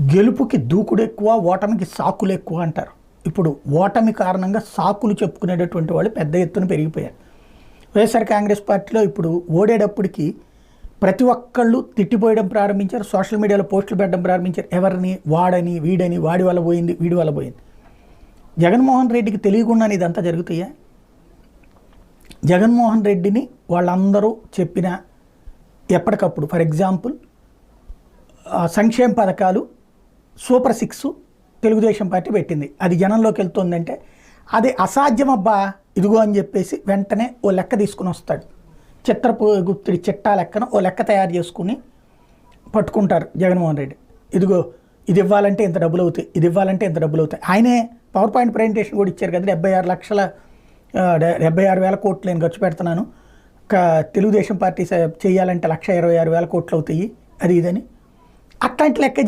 గెలుపుకి దూకుడు ఎక్కువ ఓటమికి సాకులు ఎక్కువ అంటారు. ఇప్పుడు ఓటమి కారణంగా సాకులు చెప్పుకునేటటువంటి వాళ్ళు పెద్ద ఎత్తున పెరిగిపోయారు. వైఎస్ఆర్ కాంగ్రెస్ పార్టీలో ఇప్పుడు ఓడేటప్పటికి ప్రతి ఒక్కళ్ళు తిట్టిపోయడం ప్రారంభించారు సోషల్ మీడియాలో పోస్టులు పెట్టడం ప్రారంభించారు. ఎవరిని వాడని వీడని వాడి వల్ల పోయింది వీడి వల్ల పోయింది. జగన్మోహన్ రెడ్డికి తెలియకుండా ఇదంతా జరుగుతాయా? జగన్మోహన్ రెడ్డిని వాళ్ళందరూ చెప్పిన ఎప్పటికప్పుడు ఫర్ ఎగ్జాంపుల్ సంక్షేమ పథకాలు సూపర్ సిక్స్ తెలుగుదేశం పార్టీ పెట్టింది. అది జనంలోకి వెళ్తుందంటే అది అసాధ్యం అబ్బా ఇదిగో అని చెప్పేసి వెంటనే ఓ లెక్క తీసుకుని వస్తాడు. చిత్రపు గుప్తుడి చిట్టా లెక్కన ఓ లెక్క తయారు చేసుకుని పట్టుకుంటారు జగన్మోహన్ రెడ్డి. ఇదిగో ఇది ఇవ్వాలంటే ఇంత డబ్బులు అవుతాయి ఇది ఇవ్వాలంటే ఇంత డబ్బులు అవుతాయి. ఆయనే పవర్ పాయింట్ ప్రజెంటేషన్ కూడా ఇచ్చారు కదా డెబ్బై ఆరు లక్షల డెబ్బై ఆరు వేల కోట్లు నేను ఖర్చు పెడుతున్నాను. తెలుగుదేశం పార్టీ చేయాలంటే లక్ష ఇరవై ఆరు వేల కోట్లు అవుతాయి అది ఇదని. అట్లాంటి లెక్క